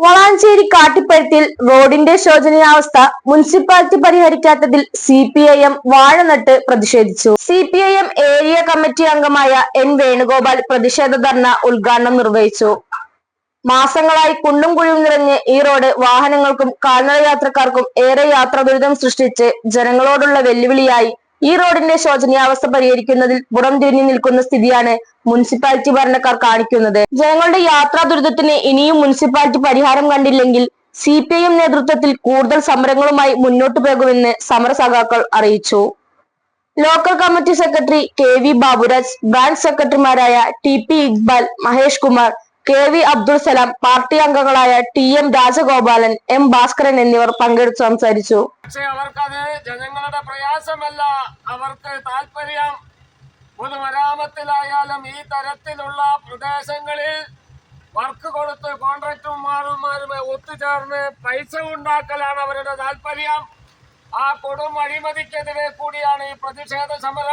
വളാഞ്ചേരി കാട്ടിപ്പഴുത്തിൽ റോഡിന്റെ ശോചനീയാവസ്ഥ മുനിസിപ്പാലിറ്റി പരിഹരിക്കാത്തതിൽ സി പി ഐ എം വാഴനട്ട് പ്രതിഷേധിച്ചു. C P I M area committee അംഗമായ എൻ വേണുഗോപാൽ പ്രതിഷേധ ധർണ ഉദ്ഘാടനം നിർവഹിച്ചു. മാസങ്ങളായി കുണ്ടും കുഴിയും നിറഞ്ഞ് ഈ റോഡ് വാഹനങ്ങൾക്കും കാൽനട യാത്രക്കാർക്കും ഏറെ യാത്രാ ദുരിതം സൃഷ്ടിച്ച് ജനങ്ങളോടുള്ള വെല്ലുവിളിയായി ഈ റോഡിന്റെ ശോചനീയാവസ്ഥ പരിഹരിക്കുന്നതിൽ പുറം തിരിഞ്ഞു നിൽക്കുന്ന സ്ഥിതിയാണ് മുനിസിപ്പാലിറ്റി ഭരണക്കാർ കാണിക്കുന്നത്. ജനങ്ങളുടെ യാത്രാ ദുരിതത്തിന് ഇനിയും മുനിസിപ്പാലിറ്റി പരിഹാരം കണ്ടില്ലെങ്കിൽ സി പി ഐ എം നേതൃത്വത്തിൽ കൂടുതൽ സമരങ്ങളുമായി മുന്നോട്ടു പോകുമെന്ന് സമരസഖാക്കൾ അറിയിച്ചു. Local committee secretary K V Baburaj branch സെക്രട്ടറിമാരായ T P Iqbal Mahesh Kumar K V Abdul Salam party അംഗങ്ങളായ T M Rajagopalan M Bhaskaran എന്നിവർ പങ്കെടുത്തു സംസാരിച്ചു. പക്ഷെ അവർക്കത് ജനങ്ങളുടെ പ്രയാസമല്ല. അവർക്ക് താല്പര്യം പൊതുമരാമത്തിലായാലും ഈ തരത്തിലുള്ള പ്രദേശങ്ങളിൽ വർക്ക് കൊടുത്ത് കോൺട്രാക്ടർമാരും ഒത്തുചേർന്ന് പൈസ ഉണ്ടാക്കലാണ് അവരുടെ താല്പര്യം ആ കൊടും അഴിമതിക്കെതിരെ കൂടിയാണ് ഈ പ്രതിഷേധ സമരം.